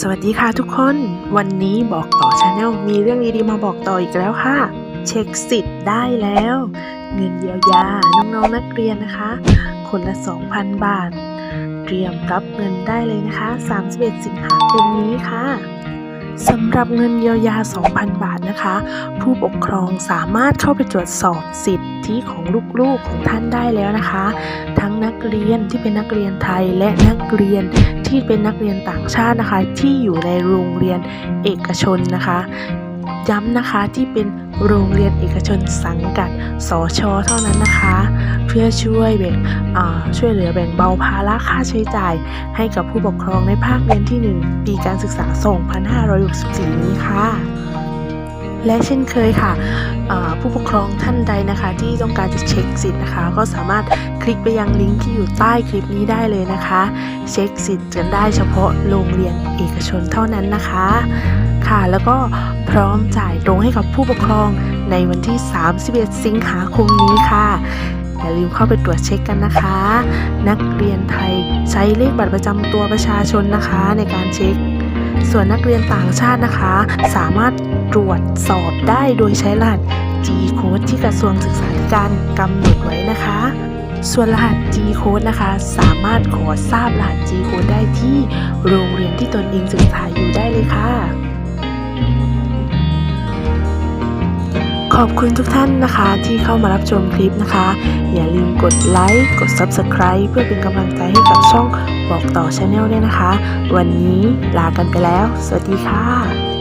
สวัสดีค่ะทุกคน วันนี้บอกต่อชาแนลมีเรื่องดีๆมาบอกต่ออีกแล้วค่ะ เช็คสิทธิ์ได้แล้ว เงินเยียวยา น้องๆนักเรียนนะคะ คนละ 2,000 บาท เตรียมรับเงินได้เลยนะคะ 31 สิงหาคมนี้ค่ะสำหรับเงินเยียวยา 2,000 บาทนะคะ ผู้ปกครองสามารถเข้าไปตรวจสอบสิทธิ ของลูกๆของท่านได้แล้วนะคะ ทั้งนักเรียนที่เป็นนักเรียนไทยและนักเรียนที่เป็นนักเรียนต่างชาตินะคะ ที่อยู่ในโรงเรียนเอกชนนะคะย้ำนะคะที่เป็นโรงเรียนเอกชนสังกัด สช เท่านั้นนะคะ เพื่อช่วยแบ่งช่วยเหลือแบ่งเบาภาระค่าใช้จ่าย ให้กับผู้ปกครองในภาคเรียนที่ 1 ปีการศึกษา 2564 นี้ค่ะ และเช่นเคยค่ะผู้ปกครองท่านใดนะคะ ที่ต้องการจะเช็คสิทธิ์นะคะ ก็สามารถคลิกไปยังลิงก์ที่อยู่ใต้คลิปนี้ได้เลยนะคะ เช็คสิทธิ์กันได้เฉพาะโรงเรียนเอกชนเท่านั้นนะคะ ค่ะแล้วก็พร้อมจ่ายตรงให้กับผู้ปกครองในวันที่ 31 สิงหาคมนี้ค่ะอย่าลืมเข้าไปตรวจเช็คกันนะคะ นักเรียนไทยใช้เลขบัตรประจำตัวประชาชนนะคะในการเช็ค ส่วนนักเรียนต่างชาตินะคะ สามารถตรวจสอบได้โดยใช้รหัส G code ที่กระทรวงศึกษาธิการกำหนดไว้นะคะ ส่วนรหัส G code นะคะ สามารถขอทราบรหัส G code ได้ที่โรงเรียนที่ตนเองศึกษาอยู่ได้เลยค่ะ ขอบคุณทุกท่านนะคะที่เข้ามารับชมคลิปนะคะ อย่าลืมกดไลค์กด Subscribe เพื่อเป็นกำลังใจให้กับช่องบอกต่อชาแนลด้วยนะคะ วันนี้ลากันไปแล้ว สวัสดีค่ะ